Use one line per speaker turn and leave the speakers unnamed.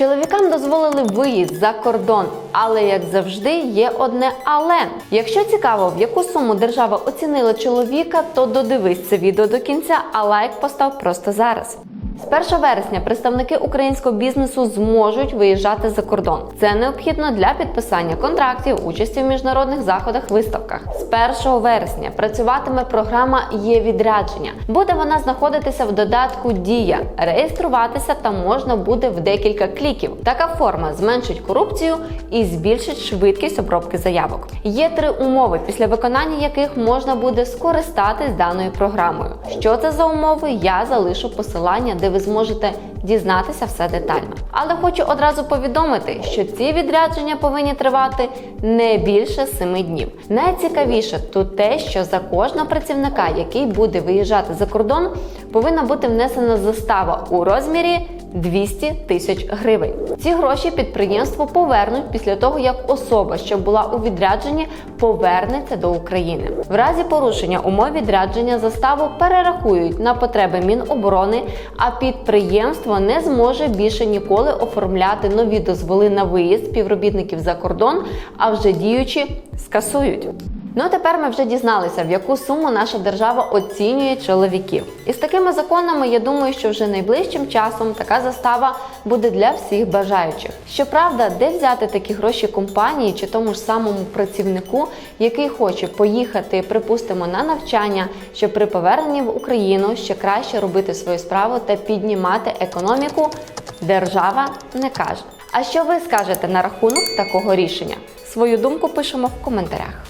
Чоловікам дозволили виїзд за кордон, але як завжди є одне але. Якщо цікаво, в яку суму держава оцінила чоловіка, то додивись це відео до кінця, а лайк постав просто зараз. З 1 вересня представники українського бізнесу зможуть виїжджати за кордон. Це необхідно для підписання контрактів, участі в міжнародних заходах, виставках. З 1 вересня працюватиме програма є відрядження. Буде вона знаходитися в додатку Дія. Реєструватися там можна буде в декілька кліків. Така форма зменшить корупцію і збільшить швидкість обробки заявок. Є три умови, після виконання яких можна буде скористатись даною програмою. Що це за умови? Я залишу посилання, де ви зможете дізнатися все детально. Але хочу одразу повідомити, що ці відрядження повинні тривати не більше 7 днів. Найцікавіше тут те, що за кожного працівника, який буде виїжджати за кордон, повинна бути внесена застава у розмірі 200 тисяч гривень. Ці гроші підприємство повернуть після того, як особа, що була у відрядженні, повернеться до України. В разі порушення умов відрядження заставу перерахують на потреби Міноборони, а підприємство не зможе більше ніколи оформляти нові дозволи на виїзд співробітників за кордон, а вже діючі скасують. Ну а тепер ми вже дізналися, в яку суму наша держава оцінює чоловіків. І з такими законами я думаю, що вже найближчим часом така застава буде для всіх бажаючих. Щоправда, де взяти такі гроші компанії чи тому ж самому працівнику, який хоче поїхати, припустимо, на навчання, щоб при поверненні в Україну ще краще робити свою справу та піднімати економіку, держава не каже. А що ви скажете на рахунок такого рішення? Свою думку пишемо в коментарях.